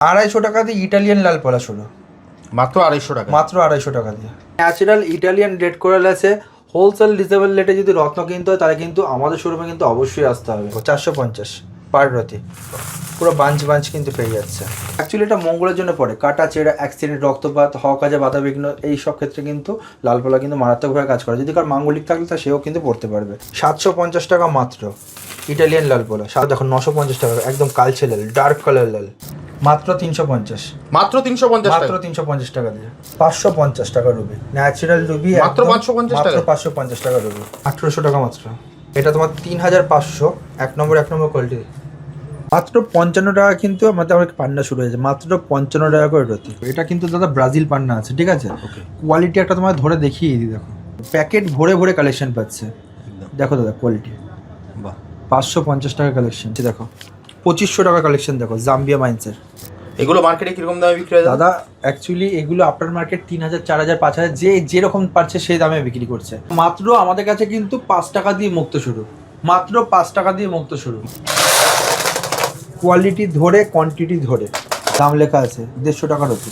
আড়াইশো টাকা দিয়ে ইটালিয়ান লাল পলা শুরু মাত্র আড়াইশো টাকা। মাত্র আড়াইশো টাকা দিয়ে। ন্যাচারাল ইটালিয়ান রেড কোরাল আছে। হোলসেল রিজনেবল রেটে যদি রত্ন কিনতে হয় তাহলে কিন্তু আমাদের শোরুমে কিন্তু অবশ্যই আসতে হবে। চারশো পঞ্চাশ পার রতি পুরো বাঞ্চ বাঞ্চ কিন্তু পেয়ে যাচ্ছে। অ্যাকচুয়ালি এটা মঙ্গলের জন্য পড়ে। কাটা চেরা অ্যাক্সিডেন্ট রক্তপাত হওয়া কাজে বাধাবিঘ্ন এই সব ক্ষেত্রে কিন্তু লালপলা কিন্তু মারাত্মকভাবে কাজ করে। যদি কার মাঙ্গলিক থাকলে তা সেও কিন্তু পড়তে পারবে। সাতশো পঞ্চাশ টাকা মাত্র ইটালিয়ান লালপলা সাত দেখো নশো পঞ্চাশ টাকা একদম কালচে লাল ডার্ক কালার লাল। মাত্র তিনশো পঞ্চাশ। মাত্র তিনশো পঞ্চাশ মাত্র তিনশো পঞ্চাশ টাকা দিয়ে। পাঁচশো পঞ্চাশ টাকা রুবি। ন্যাচারাল রুবি মাত্র 550 মাত্র পাঁচশো পঞ্চাশ টাকা রুবি। আঠেরোশো টাকা মাত্র। এটা তোমার তিন হাজার পাঁচশো। এক নম্বর এক নম্বর কোয়ালিটি মাত্র পঞ্চান্ন টাকা কিন্তু আমাদের আমার পান্না শুরু হয়েছে। মাত্র পঞ্চান্ন টাকা করে রতি এটা কিন্তু দাদা ব্রাজিল পান্না আছে ঠিক আছে? কোয়ালিটি একটা তোমার ধরে দেখিয়ে দিই দেখো। প্যাকেট ভরে ভরে কালেকশন পাচ্ছে। দেখো দাদা কোয়ালিটি বাহ। পাঁচশো পঞ্চাশ টাকা কালেকশন দেখো। পঁচিশশো টাকা কালেকশন দেখো জাম্বিয়া মাইন্সের এগুলো মার্কেটে কীরকম দামে বিক্রি হয় দাদা অ্যাকচুয়ালি এগুলো আপনার মার্কেট তিন হাজার চার হাজার পাঁচ হাজার যে যেরকম পারছে সেই দামে বিক্রি করছে। মাত্র আমাদের কাছে কিন্তু পাঁচ টাকা দিয়ে মুক্ত শুরু। মাত্র পাঁচ টাকা দিয়ে মুক্ত শুরু। কোয়ালিটি ধরে কোয়ান্টিটি ধরে। দাম লেখা আছে দেড়শো টাকার অতি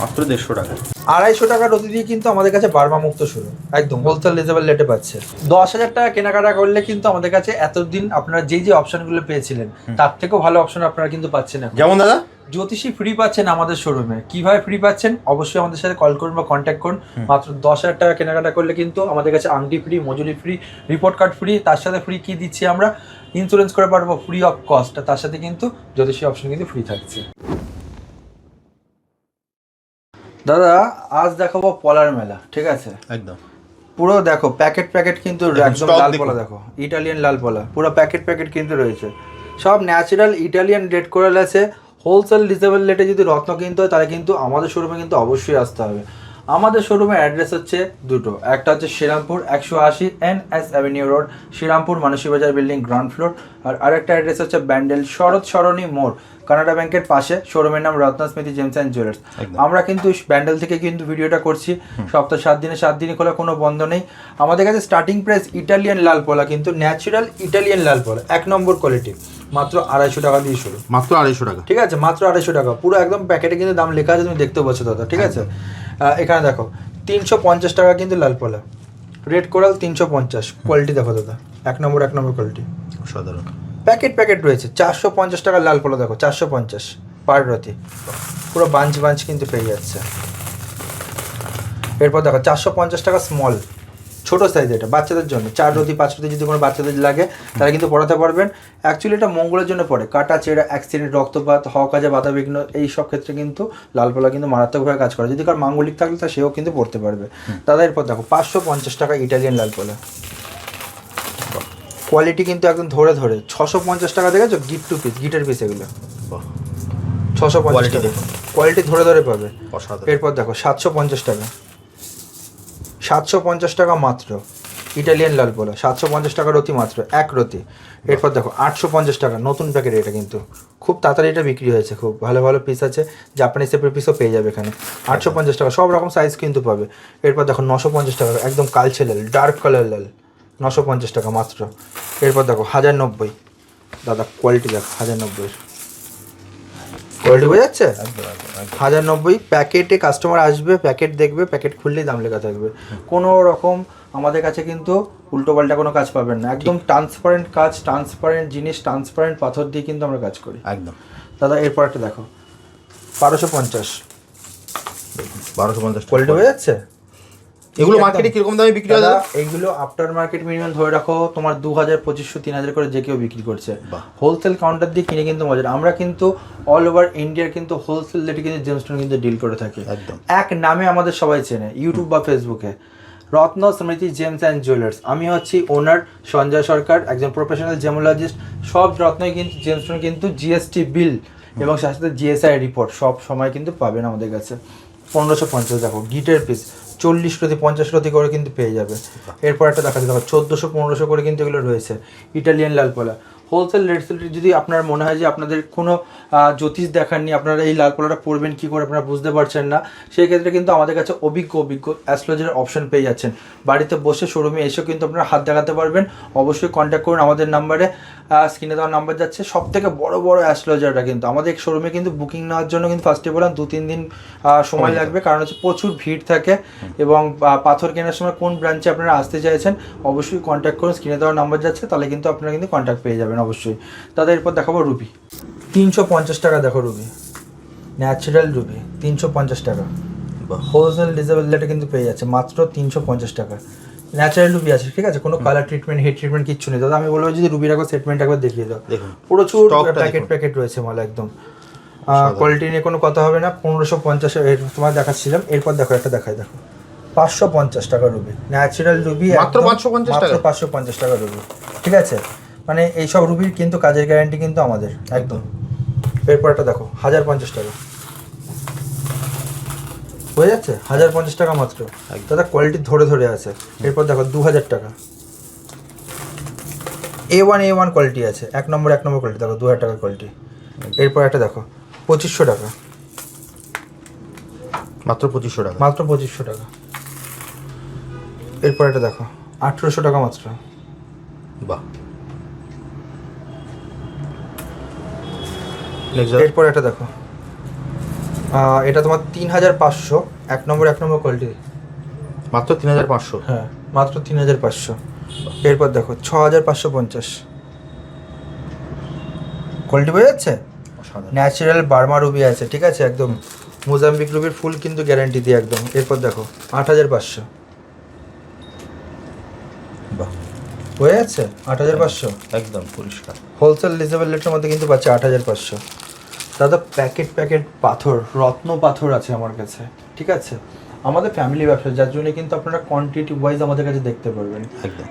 মাত্র দেড়শো টাকা। আড়াইশো টাকার অতি দিয়ে কিন্তু আমাদের কাছে বার্মা মুক্ত শুরু একদম হোলসেল রিজনেবল রেটে পাচ্ছে। দশ হাজার টাকা কেনাকাটা করলে কিন্তু আমাদের কাছে এতদিন আপনারা যেই যে অপশনগুলো পেয়েছিলেন তার থেকেও ভালো অপশন আপনারা কিন্তু পাচ্ছেন এখন। যেমন দাদা? জ্যোতিষী ফ্রি পাচ্ছেন আমাদের শোরুমে কীভাবে ফ্রি পাচ্ছেন? অবশ্যই আমাদের সাথে কল করুন বা কন্ট্যাক্ট করুন। মাত্র দশ হাজার টাকা কেনাকাটা করলে কিন্তু আমাদের কাছে আংটি ফ্রি মজুরি ফ্রি রিপোর্ট কার্ড ফ্রি তার সাথে ফ্রি কি দিচ্ছি আমরা? ইন্স্যুরেন্স করে পারব ফ্রি অফ কস্ট তার সাথে কিন্তু জ্যোতিষী অপশন কিন্তু ফ্রি থাকছে। দাদা আজ দেখাবো পলার মেলা ঠিক আছে? একদম। পুরো দেখো প্যাকেট প্যাকেট কিন্তু একদম লাল পলা দেখো ইটালিয়ান লাল পলা পুরো প্যাকেট প্যাকেট কিন্তু রয়েছে। সব ন্যাচারাল ইটালিয়ান রেড কোরাল আছে। হোলসেল রিজনেবল রেটে যদি রত্ন কিনতে হয় তাহলে কিন্তু আমাদের শোরুমে কিন্তু অবশ্যই আসতে হবে। আমাদের শোরুমের অ্যাড্রেস হচ্ছে দুটো। একটা হচ্ছে শ্রীরামপুর একশো আশি N S avenue road Serampore Manasi Bazar building ground floor আর আরেকটা অ্যাড্রেস হচ্ছে ব্যান্ডেল শরৎ সরণী মোড় কানাডা ব্যাংকের পাশে। শোরুমের নাম রত্ন স্মৃতি জেমস অ্যান্ড জুয়েলার্স আমরা কিন্তু ব্যান্ডেল থেকে কিন্তু ভিডিওটা করছি। সপ্তাহ সাত দিনে সাত দিনে খোলা কোনো বন্ধ নেই। আমাদের কাছে স্টার্টিং প্রাইস ইটালিয়ান লাল পলা কিন্তু ন্যাচারাল ইটালিয়ান লাল পলা এক নম্বর কোয়ালিটি মাত্র আড়াইশো টাকা দিয়ে শুরু। মাত্র আড়াইশো টাকা। ঠিক আছে মাত্র আড়াইশো টাকা। পুরো একদম প্যাকেটে কিন্তু দাম লেখা আছে তুমি দেখতে পাচ্ছ দাদা ঠিক আছে? এখানে দেখো তিনশো পঞ্চাশ টাকা কিন্তু লাল পলা রেড কোরাল তিনশো পঞ্চাশ কোয়ালিটি দেখো দাদা এক নম্বর এক নম্বর কোয়ালিটি সাধারণ প্যাকেট প্যাকেট রয়েছে চারশো পঞ্চাশ টাকার লাল পলা দেখো চারশো পঞ্চাশ পার রতি পুরো বাঞ্চ বাঞ্চ কিন্তু পেয়ে যাচ্ছে। এরপর দেখো চারশো পঞ্চাশ টাকা স্মল ছোট সাইজ এটা বাচ্চাদের জন্য। চার রতি পাঁচ রতি যদি কোনো বাচ্চাদের লাগে তারা কিন্তু পড়াতে পারবেন। অ্যাকচুয়ালি এটা মঙ্গলের জন্য পড়ে। কাটা চেরা অ্যাক্সিডেন্ট রক্তপাত হওয়া কাজে বাধাবিঘ্ন এই সব ক্ষেত্রে কিন্তু লালপলা কিন্তু মারাত্মকভাবে কাজ করে। যদি কার মাঙ্গলিক থাকলে তা সেও কিন্তু পড়তে পারবে। দাদা এরপর দেখো পাঁচশো পঞ্চাশ টাকা ইটালিয়ান লালপলা। কোয়ালিটি কিন্তু একদম ধরে ধরে। ছশো পঞ্চাশ টাকা দেখেছ? গিট টু পিস গিটের পিস এগুলো। ছশো পঞ্চাশ টাকা। কোয়ালিটি ধরে ধরে পাবে। এরপর দেখো সাতশো পঞ্চাশ টাকা। সাতশো পঞ্চাশ টাকা মাত্র। ইটালিয়ান লাল পোলা, সাতশো পঞ্চাশ টাকা রতি মাত্র, এক রতি। এরপর দেখো, আটশো পঞ্চাশ টাকা, নতুন প্যাকেট এটা কিন্তু। খুব তাড়াতাড়ি এটা বিক্রি হয়েছে, খুব ভালো ভালো পিস আছে জাপানিজ সেপের পিসও পেয়ে যাবে এখানে। আটশো পঞ্চাশ টাকা, সব রকম সাইজ কিন্তু পাবে। এরপর দেখো, নশো পঞ্চাশ টাকা, একদম কালচে লাল ডার্ক কালার লাল। নশো পঞ্চাশ টাকা মাত্র। এরপর দেখো, হাজার নব্বই। দাদা কোয়ালিটি দেখো, হাজার নব্বই কোয়ালিটি বোঝা যাচ্ছে? হাজার নব্বই প্যাকেটে কাস্টমার আসবে প্যাকেট দেখবে প্যাকেট খুললেই দাম লেখা থাকবে। কোনো রকম আমাদের কাছে কিন্তু উল্টো পাল্টা কোনো কাজ পাবেন না। একদম ট্রান্সপারেন্ট কাজ ট্রান্সপারেন্ট জিনিস ট্রান্সপারেন্ট পাথর দিয়ে কিন্তু আমরা কাজ করি। একদম। দাদা এরপর একটা দেখো। বারোশো পঞ্চাশ। বারোশো পঞ্চাশ কোয়ালিটি হয়ে যাচ্ছে? এগুলো মার্কেটে কীরকম দামে বিক্রি হয় দাদা আফটার মার্কেট মিনিমাম ধরে রাখো তোমার দু হাজার পঁচিশশো তিন হাজার করে যে কেউ বিক্রি করছে। হোলসেল কাউন্টার দিয়ে কিনে কিন্তু মজা। আমরা কিন্তু অল ওভার ইন্ডিয়ার কিন্তু হোলসেল রেটে কিন্তু জেমস্টোন কিন্তু ডিল করে থাকি। একদম। এক নামে আমাদের সবাই চেনে ইউটিউব বা ফেসবুকে রত্ন স্মৃতি জেমস অ্যান্ড জুয়েলার্স আমি হচ্ছি ওনার সঞ্জয় সরকার একজন প্রফেশনাল জেমোলজিস্ট সব রত্নই কিন্তু জেমস্টোন কিন্তু জিএসটি বিল এবং সাথে সাথে জিএসআই রিপোর্ট সব সময় কিন্তু পাবেন আমাদের কাছে। পনেরোশো পঞ্চাশ দেখো গিটের পিস চল্লিশ প্রতি পঞ্চাশ প্রতি করে কিন্তু পেয়ে যাবে। এরপর একটা দেখা দেখো চোদ্দোশো, পনেরোশো করে কিন্তু এগুলো রয়েছে, ইটালিয়ান লালপলা। হোলসেল রেট যদি আপনার মনে হয় যে আপনাদের কোনো জ্যোতিষ দেখাননি, আপনারা এই লাল কলাটা পরবেন কী করে আপনারা বুঝতে পারছেন না সেই ক্ষেত্রে কিন্তু আমাদের কাছে অভিজ্ঞ অভিজ্ঞ অ্যাস্ট্রোলজার অপশন পেয়ে যাচ্ছেন। বাড়িতে বসে শোরুমে এসেও কিন্তু আপনারা হাত দেখাতে পারবেন। অবশ্যই কন্ট্যাক্ট করুন আমাদের নাম্বারে স্ক্রিনে দেওয়ার নাম্বার যাচ্ছে। সব থেকে বড় বড় অ্যাস্ট্রোলজারটা কিন্তু। আমাদের শোরুমে কিন্তু বুকিং নেওয়ার জন্য কিন্তু ফার্স্টে বললাম দু তিন দিন সময় লাগবে। কারণ হচ্ছে প্রচুর ভিড় থাকে এবং পাথর কেনার সময় কোন ব্রাঞ্চে আপনারা আসতে চাইছেন অবশ্যই কন্ট্যাক্ট করুন। স্ক্রিনে দেওয়ার নাম্বার যাচ্ছে তাহলে কিন্তু আপনারা কিন্তু কন্ট্যাক্ট পেয়ে যাবেন অবশ্যই। তাদের এরপর দেখাবো রুবি তিনশো পঞ্চাশ টাকা দেখো রুবি ন্যাচারাল রুবি তিনশো পঞ্চাশ টাকা। হোলসেল ডিসেবলটা কিন্তু পেয়ে যাচ্ছে। মাত্র তিনশো পঞ্চাশ টাকা। ন্যাচারাল রুবি আছে ঠিক আছে? কোনো কালার ট্রিটমেন্ট হেড ট্রিটমেন্ট কিচ্ছু নেই। দাদা আমি বলব যদি রুবির একবার সেটমেন্ট একবার দেখিয়ে দাও। দেখুন প্রচুর প্যাকেট প্যাকেট রয়েছে মাল একদম। কোয়ালিটি নিয়ে কোনো কথা হবে না। পনেরোশো পঞ্চাশ তোমার দেখাচ্ছিলাম। এরপর দেখো একটা দেখাই দেখো। পাঁচশো পঞ্চাশ টাকা রুবি ন্যাচারাল রুবি মাত্র 550 টাকা? পাঁচশো পঞ্চাশ টাকা রুবি ঠিক আছে? মানে এইসব রুবির কিন্তু কাজের গ্যারান্টি কিন্তু আমাদের একদম। এরপর একটা দেখো হাজার পঞ্চাশ টাকা। হয়ে যাচ্ছে? হাজার পঞ্চাশ টাকা মাত্র। দাদা কোয়ালিটি ধরে ধরে আছে। এরপর দেখো দু হাজার টাকা। A one A one quality আছে। এক নম্বর এক নম্বর কোয়ালিটি দেখো দু হাজার টাকার কোয়ালিটি এরপর একটা দেখো পঁচিশশো টাকা। মাত্র পঁচিশশো টাকা। মাত্র পঁচিশশো টাকা। এরপর একটা দেখো আঠেরোশো টাকা মাত্র। বাহ। নেক্সট এরপর একটা দেখো এটা তোমার তিন হাজার পাঁচশো। এক নম্বর এক নম্বর কোয়ালিটি মাত্র তিন হাজার পাঁচশো? হ্যাঁ মাত্র তিন হাজার পাঁচশো। এরপর দেখো ছ হাজার পাঁচশো পঞ্চাশ। কোয়ালিটি বোঝা যাচ্ছে? ন্যাচারাল বার্মা রুবি আছে ঠিক আছে? একদম মোজাম্বিক রুবির ফুল কিন্তু গ্যারান্টি দিয়ে একদম। এরপর দেখো আট হাজার পাঁচশো হয়ে যাচ্ছে? আট হাজার পাঁচশো? একদম পরিষ্কার। হোলসেল রিজনেবল রেটের মধ্যে কিন্তু পাচ্ছে আট হাজার পাঁচশো। দাদা প্যাকেট প্যাকেট পাথর রত্ন পাথর আছে আমার কাছে ঠিক আছে? আমাদের ফ্যামিলি ব্যবসা যার জন্য কিন্তু আপনারা কোয়ান্টিটি ওয়াইজ আমাদের কাছে দেখতে পারবেন।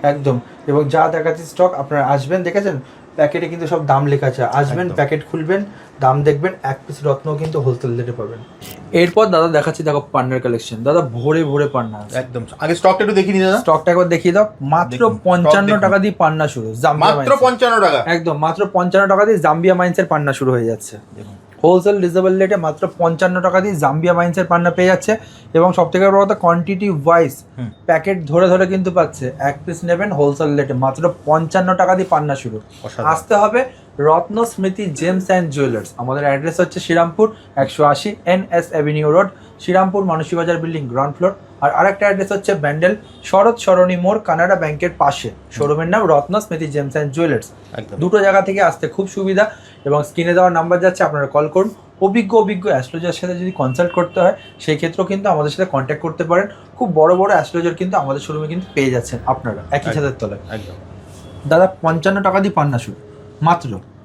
একদম। এবং যা দেখাচ্ছি স্টক আপনারা আসবেন দেখেছেন? প্যাকেটে কিন্তু সব দাম লেখা আছে। আসবেন প্যাকেট খুলবেন দাম দেখবেন এক পিস রত্ন কিন্তু হোলসেল রেটে পাবেন। এরপর দাদা দেখাচ্ছি দেখো পান্নার কালেকশন দাদা ভোরে ভোরে পান্না একদম। আগে স্টকটা একটু দেখিনি দাদা। স্টকটা একবার দেখিয়ে দাও। মাত্র পঞ্চান্ন। টাকা দিয়ে পান্না শুরু জাম্বিয়া মাত্র। পঞ্চান্ন টাকা। একদম মাত্র পঞ্চান্ন টাকা দিয়ে জাম্বিয়া মাইন্সের পান্না শুরু হয়ে যাচ্ছে। দেখুন। হোলসেল রিজনেবল রেটে মাত্র পঞ্চান্ন টাকা দিয়ে জাম্বিয়া মাইন্সের পান্না পেয়ে যাচ্ছে। এবং সব থেকে বড় কথা কোয়ান্টিটি ওয়াইজ প্যাকেট ধরে ধরে কিন্তু পাচ্ছে। এক পিস নেবেন হোলসেল রেটে মাত্র পঞ্চান্ন টাকা দিয়ে পান্না শুরু। আসতে হবে Ratna Smriti gems and jewellers. আমাদের অ্যাড্রেস হচ্ছে শ্রীরামপুর একশো আশি N S avenue road Serampore Manasi Bazar building ground floor আর আরেকটা অ্যাড্রেস হচ্ছে ব্যান্ডেল শরৎ সরণী মোড় কানাডা ব্যাংকের পাশে। শোরুমের নাম রত্ন স্মৃতি জেমস অ্যান্ড জুয়েলার্স। দুটো জায়গা থেকে আসতে খুব সুবিধা এবং স্ক্রিনে দেওয়ার নাম্বার যাচ্ছে আপনারা কল করুন। অভিজ্ঞ অভিজ্ঞ অ্যাস্ট্রোলজার সাথে যদি কনসাল্ট করতে হয় সেই ক্ষেত্রেও কিন্তু আমাদের সাথে কন্ট্যাক্ট করতে পারেন। খুব বড় বড় অ্যাস্ট্রোলজার কিন্তু আমাদের শোরুমে কিন্তু পেয়ে যাচ্ছেন আপনারা একই ছাদের তলায়। একদম। দাদা পঞ্চান্ন টাকা দিয়ে পান্না শুরু মাত্র। বাহ।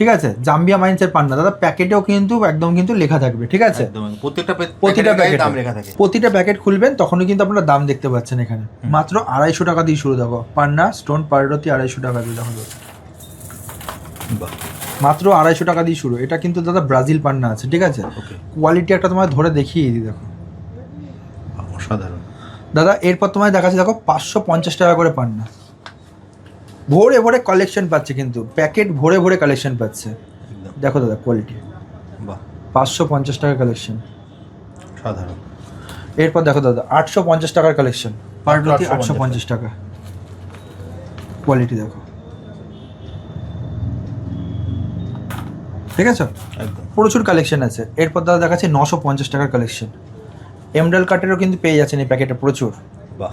ঠিক আছে? জাম্বিয়া মাইন্সের পান্না দাদা প্যাকেটেও কিন্তু একদম কিন্তু লেখা থাকবে ঠিক আছে? প্রত্যেকটা প্রতিটা প্যাকেটে। দাম লেখা থাকে। প্রতিটা প্যাকেট খুলবেন তখনই কিন্তু আপনারা দাম দেখতে পাচ্ছেন এখানে। মাত্র আড়াইশো টাকা দিয়ে শুরু দেখো। পান্না স্টোন পাররতি আড়াইশো টাকা দিয়ে দেখো। মাত্র আড়াইশো টাকা দিয়ে শুরু। এটা কিন্তু দাদা ব্রাজিল পান্না আছে ঠিক আছে? কোয়ালিটি একটা তোমায় ধরে দেখিয়ে দিই দেখো। অসাধারণ। দাদা এরপর তোমায় দেখাচ্ছি দেখো পাঁচশো পঞ্চাশ টাকা করে পান্না ভোরে ভোরে কালেকশন পাচ্ছে কিন্তু প্যাকেট ভরে ভরে কালেকশন পাচ্ছে। দেখো দাদা কোয়ালিটি বাহ। পাঁচশো পঞ্চাশ টাকার কালেকশন সাধারণ। এরপর দেখো দাদা আটশো পঞ্চাশ টাকার কালেকশন পারডতি আটশো পঞ্চাশ টাকা। কোয়ালিটি দেখো। ঠিক আছে প্রচুর কালেকশন আছে। এরপর দাদা দেখাচ্ছে নশো পঞ্চাশ টাকার কালেকশন এমডাল কাটেরও কিন্তু পেয়ে যাচ্ছেন এই প্যাকেটে প্রচুর। বাহ।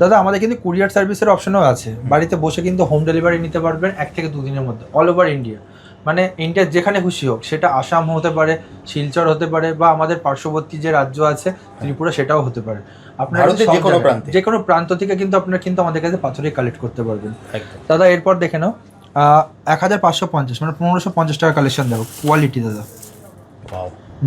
দাদা আমাদের কিন্তু কুরিয়ার সার্ভিসের অপশনও আছে। বাড়িতে বসে কিন্তু হোম ডেলিভারি নিতে পারবেন এক থেকে দুদিনের মধ্যে অল ওভার ইন্ডিয়া মানে ইন্ডিয়ার যেখানে খুশি হোক সেটা আসাম হতে পারে শিলচর হতে পারে বা আমাদের পার্শ্ববর্তী যে রাজ্য আছে ত্রিপুরা সেটাও হতে পারে। আপনার যে কোনো প্রান্তে। যে কোনো প্রান্ত। থেকে কিন্তু আপনারা কিন্তু আমাদের কাছে পাথরে কালেক্ট করতে পারবেন। দাদা এরপর দেখে নাও এক হাজার পাঁচশো পঞ্চাশ মানে পনেরোশো পঞ্চাশ টাকা কালেকশন দেখো কোয়ালিটি দাদা।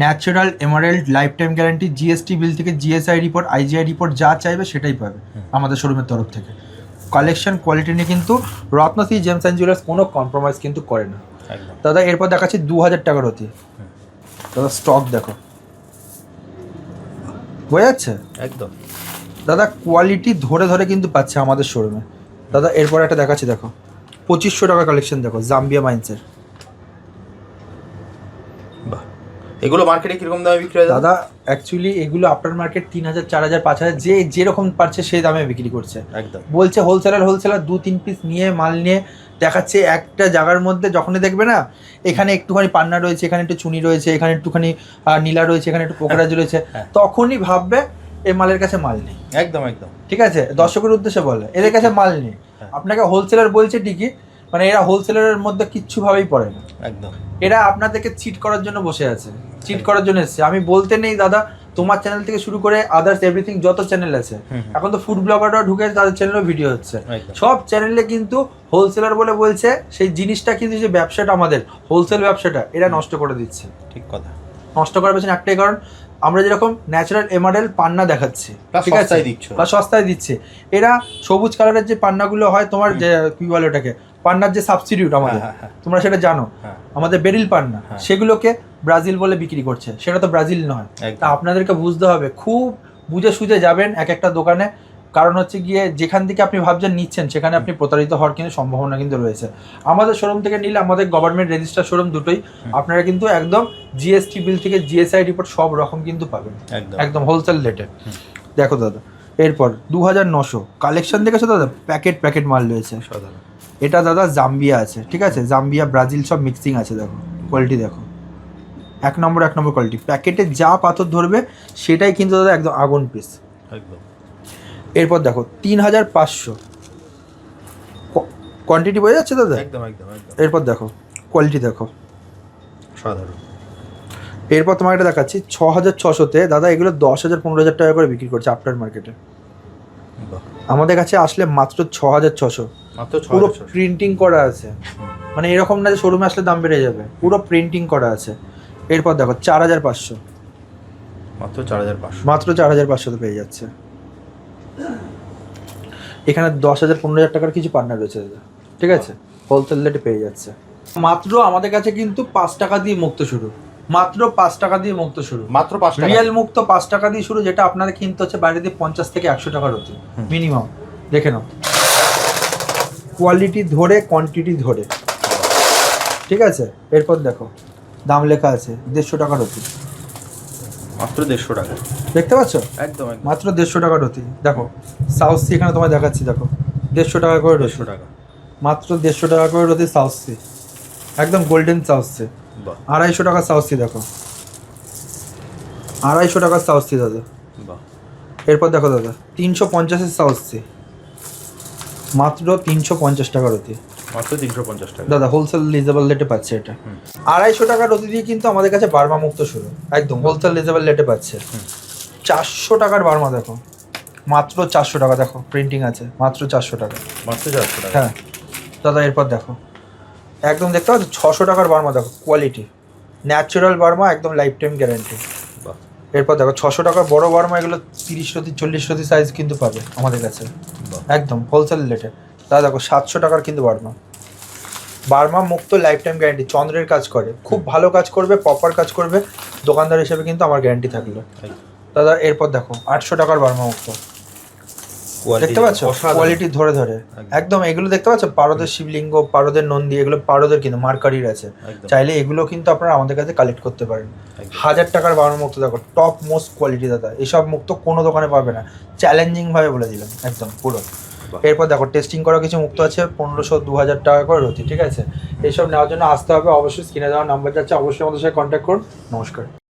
Natural emerald life time guarantee GST bill থেকে জিএসআই রিপোর্ট আইজিআই রিপোর্ট যা চাইবে সেটাই পাবে আমাদের শোরুমের তরফ থেকে। কালেকশন কোয়ালিটি নিয়ে কিন্তু রত্নশ্রী জেমস অ্যান্ড জুয়েলার্স কোনো কম্প্রোমাইজ কিন্তু করে না। দাদা এরপর দেখাচ্ছি দু হাজার টাকার অতি। দাদা স্টক দেখো। বোঝা যাচ্ছে? একদম। দাদা কোয়ালিটি ধরে ধরে কিন্তু পাচ্ছে আমাদের শোরুমে দাদা এরপর একটা দেখাচ্ছি দেখো। পঁচিশশো টাকা কালেকশন দেখো জাম্বিয়া মাইন্সের বাহ এগুলো মার্কেটে কীরকম দামে বিক্রি হয়? দাদা অ্যাকচুয়ালি এগুলো আফটার মার্কেট তিন হাজার চার হাজার পাঁচ হাজার যে যেরকম পারছে সেই দামে বিক্রি করছে। একদম। বলছে হোলসেলার হোলসেলার দু তিন পিস নিয়ে মাল নিয়ে দেখাচ্ছে একটা জায়গার মধ্যে যখনই দেখবে না এখানে একটুখানি পান্না রয়েছে এখানে একটু চুনি রয়েছে এখানে একটুখানি নীলা রয়েছে এখানে একটু পোকরাজ রয়েছে হ্যাঁ। তখনই ভাববে এই মালের কাছে মাল নেই। একদম একদম। ঠিক আছে? দর্শকের উদ্দেশ্যে বলে এদের কাছে মাল নেই। হ্যাঁ। আপনাকে হোলসেলার বলছে ঠিকই মানে এরা হোলসেলারের মধ্যে কিচ্ছু ভাবেই পড়ে না। একদম। এরা আপনাদেরকে চিট করার জন্য বসে আছে। চিট করার জন্য এসেছে। আমি বলতে নেই দাদা তোমার চ্যানেল থেকে শুরু করে আদার্স এভরিথিং যত চ্যানেল আছে। এখন তো ফুড ব্লগাররা ঢুকে তাদের চ্যানেলেও ভিডিও হচ্ছে। সব চ্যানেলে কিন্তু হোলসেলার বলে বলছে সেই জিনিসটা কিন্তু যে ব্যবসাটা আমাদের হোলসেল ব্যবসাটা এরা নষ্ট করে দিচ্ছে। ঠিক কথা। নষ্ট করার পেছনে একটাই কারণ আমরা যেরকম ন্যাচারাল এমারেল পান্না দেখাচ্ছি ঠিক আছে? সস্তায় দিচ্ছ। বা সস্তায় দিচ্ছে। এরা সবুজ কালারের যে পান্নাগুলো হয় তোমার যে কি বলে ওটাকে পান্নার যে সাবস্টিটিউট আমাদের হ্যাঁ, হ্যাঁ, তোমরা সেটা জানো। হ্যাঁ। আমাদের বেরিল পান্না হ্যাঁ। সেগুলোকে ব্রাজিল বলে বিক্রি করছে। সেটা তো ব্রাজিল নয়। তা আপনাদেরকে বুঝতে হবে খুব বুঝে সুঝে যাবেন এক একটা দোকানে। কারণ হচ্ছে গিয়ে যেখান থেকে আপনি ভাবছেন নিচ্ছেন সেখানে আপনি প্রতারিত হওয়ার কিন্তু সম্ভাবনা কিন্তু রয়েছে। আমাদের শোরুম থেকে নিলে আমাদের গভর্নমেন্ট রেজিস্টার শোরুম দুটোই আপনারা কিন্তু একদম জিএসটি বিল থেকে জিএসআই রিপোর্ট সব রকম কিন্তু পাবেন। একদম। একদম হোলসেল রেটে দেখো দাদা এরপর দু হাজার নশো কালেকশন দেখেছ দাদা? প্যাকেট প্যাকেট মাল রয়েছে। সাধারণ এটা দাদা জাম্বিয়া আছে ঠিক আছে? জাম্বিয়া ব্রাজিল সব মিক্সিং আছে দেখো। কোয়ালিটি দেখো। এক নম্বর এক নম্বর কোয়ালিটি প্যাকেটে যা পাথর ধরবে সেটাই কিন্তু দাদা একদম আগুন পিস একদম। এরপর দেখো তিন হাজার পাঁচশো। কোয়ান্টিটি বোঝা যাচ্ছে দাদা? একদম একদম এরপর দেখো কোয়ালিটি দেখো। সাধারণ। এরপর তোমাকে এটা দেখাচ্ছি ছ হাজার ছশোতে দাদা এগুলো দশ হাজার পনেরো হাজার টাকা করে বিক্রি করছে আফটার মার্কেটে আমাদের কাছে আসলে মাত্র ছ হাজার ছশো। পুরো প্রিন্টিং করা আছে। মানে এরকম না যে শোরুমে আসলে দাম বেড়ে যাবে। পুরো প্রিন্টিং করা আছে। এরপর দেখো চার হাজার পাঁচশো। মাত্র চার হাজার পাঁচশো। মাত্র চার হাজার পাঁচশোতে পেয়ে যাচ্ছে। এখানে দশ হাজার পনেরো হাজার টাকার কিছু পার্টনার রয়েছে ঠিক আছে? হোলসেল রেটে পেয়ে যাচ্ছে। মাত্র আমাদের কাছে কিন্তু পাঁচ টাকা দিয়ে মুক্ত শুরু মাত্র পাঁচ টাকা দিয়ে মুক্ত শুরু মাত্র পাঁচ রিয়েল মুক্ত পাঁচ টাকা দিয়ে শুরু যেটা আপনাদের কিনতে হচ্ছে বাইরে দিয়ে পঞ্চাশ থেকে একশো টাকার হতে মিনিমাম দেখে নাও। কোয়ালিটি ধরে কোয়ান্টিটি ধরে। ঠিক আছে? এরপর দেখো দাম লেখা আছে দেড়শো টাকার হতে মাত্র দেড়শো টাকা। দেখতে পাচ্ছ? একদম মাত্র দেড়শো টাকার হতে দেখো সাউথ সি এখানে তোমায় দেখাচ্ছি দেখো। দেড়শো টাকা করে দেড়শো টাকা। মাত্র দেড়শো টাকা করে রতি সাউথ সি একদম গোল্ডেন সাউথ সি বাহ। আড়াইশো টাকা সাউথ সি দেখো। আড়াইশো টাকার সাউথ সি দাদা। বাহ। এরপর দেখো দাদা তিনশো পঞ্চাশের সাউথ সি মাত্র তিনশো পঞ্চাশ টাকা রতি মাত্র তিনশো পঞ্চাশ টাকা। দাদা হোলসেল রিজনেবল রেটে পাচ্ছে এটা। আড়াইশো টাকা রতি দিয়ে কিন্তু আমাদের কাছে বার্মা মুক্ত শুরু। একদম হোলসেল রিজনেবল রেটে পাচ্ছে। চারশো টাকার বার্মা দেখো। মাত্র চারশো টাকা দেখো প্রিন্টিং আছে। মাত্র চারশো টাকা। মাত্র চারশো টাকা। হ্যাঁ। দাদা এরপর দেখো। একদম দেখতে পাচ্ছ? ছশো টাকার বার্মা দেখো কোয়ালিটি ন্যাচারাল বার্মা একদম লাইফ টাইম গ্যারান্টি এরপর দেখো ছশো টাকার বড় বার্মা এগুলো তিরিশ রতি চল্লিশ রতি সাইজ কিন্তু পাবে আমাদের কাছে। একদম হোলসেল রেটে তা দেখো সাতশো টাকার কিন্তু বার্মা বার্মা মুক্ত লাইফ টাইম গ্যারান্টি চন্দ্রের কাজ করে। খুব ভালো কাজ করবে প্রপার কাজ করবে দোকানদার হিসেবে কিন্তু আমার গ্যারান্টি থাকল। দাদা এরপর দেখো আটশো টাকার বার্মা মুক্ত। দেখতে পাচ্ছ? কোয়ালিটি ধরে ধরে। একদম। এগুলো দেখতে পাচ্ছ? পারদের শিবলিঙ্গ পারদের নন্দী এগুলো পারদের কিন্তু মার্কারির আছে। চাইলে এগুলো কিন্তু আপনারা আমাদের কাছে কালেক্ট করতে পারেন। হাজার টাকার বার্মা মুক্ত দেখো টপ মোস্ট কোয়ালিটি দাদা। এসব মুক্ত কোনো দোকানে পাবে না। চ্যালেঞ্জিং ভাবে বলে দিলাম। একদম পুরো। এরপর দেখো টেস্টিং করা কিছু মুক্ত আছে। পনেরোশো দু হাজার টাকা করে রতি ঠিক আছে? এইসব নেওয়ার জন্য আসতে হবে। অবশ্যই স্ক্রিনে দেওয়ার নাম্বার যাচ্ছে। অবশ্যই আমাদের সাথে কন্ট্যাক্ট করুন। নমস্কার।